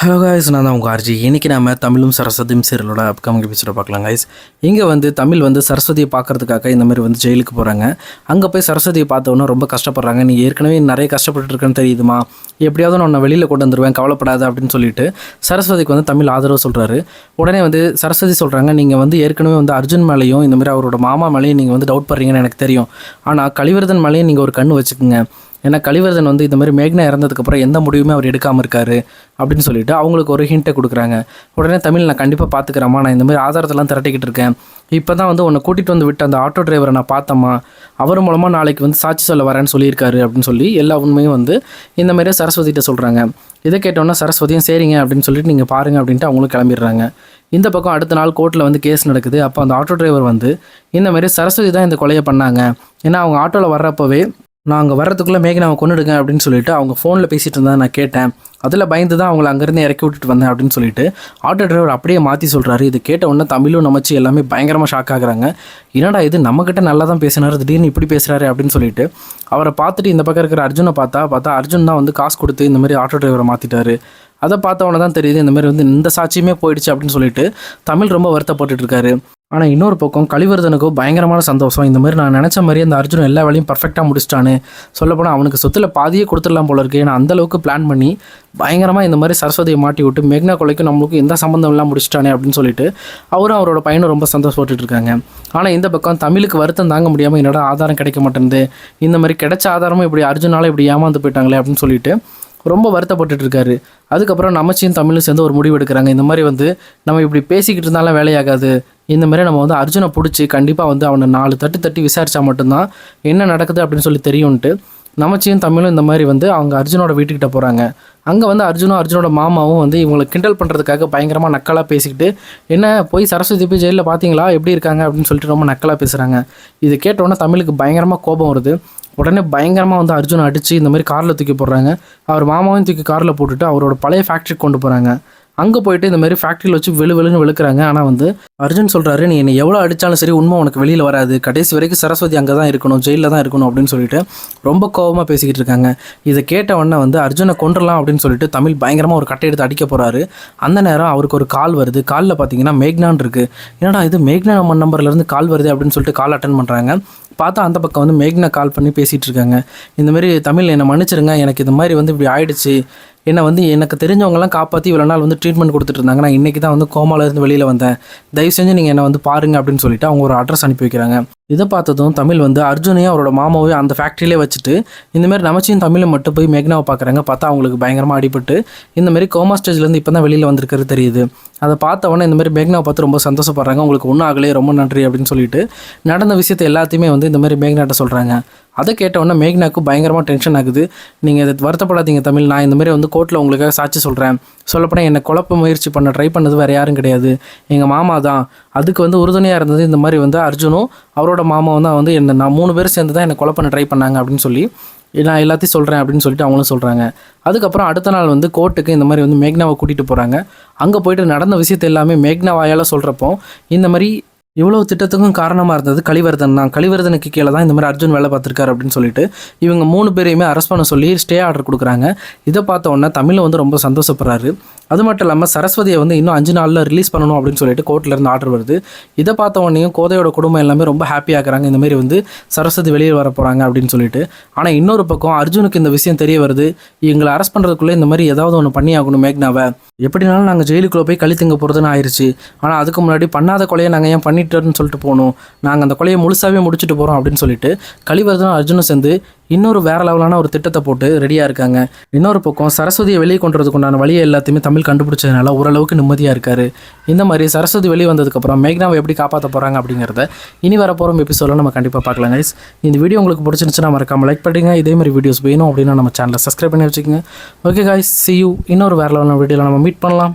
Hello guys நான் தான் உங்கள் ஆர்ஜி இன்றைக்கி நம்ம தமிழும் சரஸ்வதியும் சீரியலோட அப்கமிங் எபிசோட பார்க்கலாம் காய்ஸ் இங்கே வந்து தமிழ் வந்து சரஸ்வதியை பார்க்கறதுக்காக இந்த மாதிரி வந்து ஜெயிலுக்கு போகிறாங்க அங்கே போய் சரஸ்வதியை பார்த்தவொன்னே ரொம்ப கஷ்டப்படுறாங்க. நீ ஏற்கனவே நிறைய கஷ்டப்பட்டு இருக்கேன்னு தெரியுதுமா? எப்படியாவது நான் உன்னை வெளியில் கொண்டு வந்துடுவேன் கவலைப்படாத அப்படின்னு சொல்லிட்டு சரஸ்வதிக்கு வந்து தமிழ் ஆதரவு சொல்கிறாரு உடனே வந்து சரஸ்வதி சொல்கிறாங்க நீங்கள் வந்து ஏற்கனவே வந்து அர்ஜுன் மேலேயும் இந்த மாதிரி அவரோட மாமா மேலேயும் நீங்கள் வந்து டவுட் படுறீங்கன்னு எனக்கு தெரியும். ஆனால் கலிவர்தன் மேலேயும் நீங்கள் ஒரு கண் வச்சுக்கோங்க. ஏன்னா கலிவர்தன் வந்து இந்த மாதிரி மேக்னா இறந்ததுக்கப்புறம் எந்த முடிவுமே அவர் எடுக்காமல் இருக்காரு அப்படின்னு சொல்லிட்டு அவங்களுக்கு ஒரு ஹிண்ட்டை கொடுக்குறாங்க. உடனே தமிழ் நான் கண்டிப்பாக பார்த்துக்கிறேம்மா நான் இந்த மாதிரி ஆதாரத்தெல்லாம் திரட்டிக்கிட்டு இருக்கேன். இப்போ தான் வந்து உன்னை கூட்டிகிட்டு வந்து விட்ட அந்த ஆட்டோ டிரைவரை நான் பார்த்தம்மா. அவர் மூலமாக நாளைக்கு வந்து சாட்சி சொல்ல வரேன்னு சொல்லியிருக்காரு அப்படின்னு சொல்லி எல்லா உண்மையும் வந்து இந்த மாதிரியே சரஸ்வதிகிட்ட சொல்கிறாங்க இதை கேட்டோன்னா சரஸ்வதியும் சரிங்க அப்படின்னு சொல்லிட்டு நீங்கள் பாருங்க அப்படின்ட்டு அவங்களும் கிளம்பிடுறாங்க. இந்த பக்கம் அடுத்த நாள் கோர்ட்டில் வந்து கேஸ் நடக்குது. அப்போ அந்த ஆட்டோ டிரைவர் வந்து இந்த மாதிரி சரஸ்வதி தான் இந்த கொலையை பண்ணாங்க. ஏன்னா அவங்க ஆட்டோவில் வர்றப்பவே நான் அங்கே வர்றதுக்குள்ளே மேகனாவை கொண்டுடுங்க அப்படின்னு சொல்லிட்டு அவங்க ஃபோனில் பேசிகிட்டு இருந்தா நான் கேட்டேன். அதில் பயந்து தான் அவங்கள அங்கேருந்து இறக்கி விட்டுட்டு வந்தேன் அப்படின்னு சொல்லிட்டு ஆட்டோ டிரைவர் அப்படியே மாற்றி சொல்கிறாரு இது கேட்ட உடனே தமிழும் நமச்சு எல்லாமே பயங்கரமாக ஷாக் ஆகுறாங்க. என்னடா இது? நம்மக்கிட்ட நல்லா தான் பேசினார். திடீர்னு இப்படி பேசுகிறாரு அப்படின்னு சொல்லிட்டு அவரை பார்த்துட்டு இந்த பக்கம் இருக்கிற அர்ஜுனை பார்த்தா பார்த்தா அர்ஜுன் தான் வந்து காசு கொடுத்து இந்த மாதிரி ஆட்டோ டிரைவரை மாற்றிட்டாரு அதை பார்த்தவொன்னே தான் தெரியுது இந்த மாதிரி வந்து இந்த சாட்சியுமே போயிடுச்சு அப்படின்னு சொல்லிட்டு தமிழ் ரொம்ப வருத்தப்பட்டுட்டு இருக்காரு. ஆனால் இன்னொரு பக்கம் கழிவர்தனுக்கும் பயங்கரமான சந்தோஷம். இந்த மாதிரி நான் நினச்ச மாதிரி அந்த அர்ஜுன் எல்லா வேலையும் பர்ஃபெக்டாக முடிச்சிட்டானு. சொல்லப்போனால் அவனுக்கு சொத்தில் பாதியே கொடுத்துடலாம் போல இருக்கு. ஏன்னா அந்தளவுக்கு பிளான் பண்ணி பயங்கரமாக இந்த மாதிரி சரஸ்வதியை மாட்டி விட்டு மேக்னா கொலைக்கும் நம்மளுக்கும் எந்த சம்மந்தம் இல்லாமல் முடிச்சிட்டானே அப்படின்னு சொல்லிட்டு அவரும் அவரோட பையனும் ரொம்ப சந்தோஷப்பட்டு இருக்காங்க. ஆனால் இந்த பக்கம் தமிழுக்கு வருத்தம் தாங்க முடியாமல் என்னோட ஆதாரம் கிடைக்க மாட்டேங்குது இந்த மாதிரி கிடைச்ச ஆதாரமும் இப்படி அர்ஜுனால இப்படி ஏமாந்து போயிட்டாங்களே அப்படின்னு சொல்லிட்டு ரொம்ப வருத்தப்பட்டுட்டு இருக்காரு. அதுக்கப்புறம் நமச்சியும் தமிழும் சேர்ந்து ஒரு முடிவு எடுக்கிறாங்க. இந்த மாதிரி வந்து நம்ம இப்படி பேசிக்கிட்டு இருந்தாலும் வேலையாகாது. இந்த மாதிரி நம்ம வந்து அர்ஜுனை பிடிச்சி கண்டிப்பாக வந்து அவனை நாலு தட்டு தட்டி விசாரித்தா மட்டும்தான் என்ன நடக்குது அப்படின்னு சொல்லி தெரியும்ன்ட்டு நமச்சியும் தமிழும் இந்த மாதிரி வந்து அவங்க அர்ஜுனோட வீட்டுக்கிட்ட போகிறாங்க அங்கே வந்து அர்ஜுனும் அர்ஜுனோட மாமாவும் வந்து இவங்களை கிண்டல் பண்ணுறதுக்காக பயங்கரமாக நக்கலாக பேசிக்கிட்டு என்ன போய் சரஸ்வதி போய் ஜெயிலில் பார்த்தீங்களா எப்படி இருக்காங்க? அப்படின்னு சொல்லிட்டு ரொம்ப நக்கலாக பேசுகிறாங்க இது கேட்டோன்னே தமிழுக்கு பயங்கரமாக கோபம் வருது. உடனே பயங்கரமாக வந்து அர்ஜுனை அடித்து இந்த மாதிரி காரில் தூக்கி போடுறாங்க. அவர் மாமாவையும் தூக்கி காரில் போட்டுட்டு அவரோட பழைய ஃபேக்ட்ரிக்கு கொண்டு போகிறாங்க அங்கே போயிட்டு இந்த மாதிரி ஃபேக்ட்ரியில் வச்சு வெளு வெளுன்னு வெளுக்கிறாங்க. ஆனால் வந்து அர்ஜுன் சொல்கிறாரு நீ என்னை எவ்வளோ அடித்தாலும் சரி உண்மை உனக்கு வெளியில் வராது. கடைசி வரைக்கும் சரஸ்வதி அங்கே தான் இருக்கணும் ஜெயிலில் தான் இருக்கணும் அப்படின்னு சொல்லிட்டு ரொம்ப கோபமாக பேசிக்கிட்டு இருக்காங்க. இதை கேட்டவொடனே வந்து அர்ஜுனை கொண்டுடலாம் அப்படின்னு சொல்லிட்டு தமிழ் பயங்கரமாக ஒரு கட்டை எடுத்து அடிக்க போகிறாரு அந்த நேரம் அவருக்கு ஒரு கால் வருது. காலில் பார்த்தீங்கன்னா மேக்னான் இருக்குது என்னடா இது மேக்னா நம்ம நம்பர்லேருந்து கால் வருது? அப்படின்னு சொல்லிட்டு கால் அட்டன் பண்ணுறாங்க பார்த்தா அந்த பக்கம் வந்து மேக்னா கால் பண்ணி பேசிகிட்டு இருக்காங்க. இந்த மாதிரி தமிழ் என்னை மன்னிச்சிருங்க. எனக்கு இந்த மாதிரி வந்து இப்படி ஆயிடுச்சு. என்னை வந்து எனக்கு தெரிஞ்சவங்கலாம் காப்பாற்றி இவ்வளோ நாள் வந்து ட்ரீட்மெண்ட் கொடுத்துட்டு இருந்தாங்க. நான் இன்றைக்கி தான் வந்து கோமாலேருந்து வெளியில் வந்தேன். தயவு செஞ்சு நீங்கள் என்னை வந்து பாருங்கள் அப்படின்னு சொல்லிட்டு அவங்க ஒரு அட்ரஸ் அனுப்பி வைக்கிறாங்க. இதை பார்த்ததும் தமிழ் வந்து அர்ஜுனையும் அவரோட மாமாவையும் அந்த ஃபேக்ட்ரியிலே வச்சுட்டு இந்தமாரி நமச்சியும் தமிழும் மட்டும் போய் மேக்னாவை பார்க்குறாங்க. பார்த்தா அவங்களுக்கு பயங்கரமாக அடிபட்டு இந்தமாரி கோமா ஸ்டேஜ்லேருந்து இப்போ தான் வெளியில் வந்திருக்கிறது தெரியுது. அதை பார்த்தவொடனே இந்தமாரி மேக்னாவை பார்த்து ரொம்ப சந்தோஷப்படுறாங்க. உங்களுக்கு ஒன்றும் ஆகலையே ரொம்ப நன்றி அப்படின்னு சொல்லிட்டு நடந்த விஷயத்தை எல்லாத்தையுமே வந்து இந்தமாரி மேக்னாட்ட சொல்கிறாங்க அதை கேட்ட மேக்னாவுக்கு பயங்கரமாக டென்ஷன் ஆகுது. நீங்கள் இதை வருத்தப்படாதீங்க தமிழ். நான் இந்தமாரி வந்து கோர்ட்டில் உங்களுக்காக சாட்சி சொல்கிறேன் சொல்லப்போனால் என்னை குழப்ப முயற்சி பண்ண ட்ரை பண்ணது வேறு யாரும் கிடையாது. எங்கள் மாமா தான். அதுக்கு வந்து உறுதுணையாக இருந்தது இந்த மாதிரி வந்து அர்ஜுனும் அவரோட மாமாவும் தான் வந்து என்ன நான் மூணு பேர் சேர்ந்து தான் என்னை கொலை பண்ண ட்ரை பண்ணாங்க அப்படின்னு சொல்லி நான் எல்லாத்தையும் சொல்கிறேன் அப்படின்னு சொல்லிட்டு அவங்களும் சொல்கிறாங்க அதுக்கப்புறம் அடுத்த நாள் வந்து கோர்ட்டுக்கு இந்த மாதிரி வந்து மேக்னாவை கூட்டிகிட்டு போகிறாங்க அங்கே போயிட்டு நடந்த விஷயத்தை எல்லாமே மேக்னா வாயால் சொல்கிறப்போ இந்த மாதிரி இவ்வளோ திட்டத்துக்கும் காரணமாக இருந்தது கலிவர்தன் தான். கலிவர்தனுக்கு கீழே தான் இந்த மாதிரி அர்ஜுன் வேலை பார்த்துருக்காரு அப்படின்னு சொல்லிட்டு இவங்க மூணு பேரையுமே அரெஸ்ட் பண்ண சொல்லி ஸ்டே ஆர்டர் கொடுக்குறாங்க. இதை பார்த்த உடனே தமிழில் வந்து ரொம்ப சந்தோஷப்படுறாரு. அது மட்டும் இல்லாமல் சரஸ்வதியை வந்து இன்னும் அஞ்சு நாளில் ரிலீஸ் பண்ணணும் அப்படின்னு சொல்லிட்டு கோர்ட்டில் ஆர்டர் வருது. இதை பார்த்த உடனேயும் கோதையோட குடும்பம் எல்லாமே ரொம்ப ஹாப்பி இந்தமாரி இந்த மாதிரி வந்து சரஸ்வதி வெளியே வர போகிறாங்க அப்படின்னு சொல்லிட்டு. ஆனால் இன்னொரு பக்கம் அர்ஜுனுக்கு இந்த விஷயம் தெரிய வருது. இவங்களை அரெஸ்ட் பண்ணுறதுக்குள்ளே இந்த மாதிரி ஏதாவது ஒன்று பண்ணி ஆகணும் மேக்னாவை. எப்படினாலும் நாங்கள் ஜெயிலுக்குள்ளே போய் கழித்துங்க போகிறதுன்னு ஆயிடுச்சு ஆனால் அதுக்கு முன்னாடி பண்ணாத கொலையை நாங்கள் ஏன் பண்ணிட்டோன்னு சொல்லிட்டு போகணும். நாங்கள் அந்த கொலையை முழுசாகவே முடிச்சுட்டு போகிறோம் அப்படின்னு சொல்லிட்டு கலிவர்தனும் அர்ஜுனும் சேர்ந்து இன்னொரு வேற லெவலான ஒரு திட்டத்தை போட்டு ரெடியாக இருக்காங்க. இன்னொரு பக்கம் சரஸ்வதியை வெளியே கொண்டு வழியை எல்லாத்தையுமே தமிழ் கண்டுபிடிச்சதுனால ஓரளவுக்கு நிம்மதியாக இருக்காரு. இந்த மாதிரி சரஸ்வதி வெளியே வந்ததுக்கப்புறம் மேக்னாவை எப்படி காப்பாற்ற போகிறாங்க அப்படிங்கிறத இனி வர போகிற எபிசோடில் நம்ம கண்டிப்பாக பார்க்கலாம் கைஸ் இந்த வீடியோ உங்களுக்கு பிடிச்சிருந்துச்சுன்னா மறக்காமல் லைக் பண்ணுங்க. இதே மாதிரி வீடியோஸ் வேணும் அப்படின்னா நம்ம சேனலை சப்ஸ்கிரைப் பண்ணி வச்சுக்கோங்க. ஓகே காய்ஸ் சி யூ இன்னொரு வேற லெவலான வீடியோவில் நம்ம மீட் பண்ணலாம்.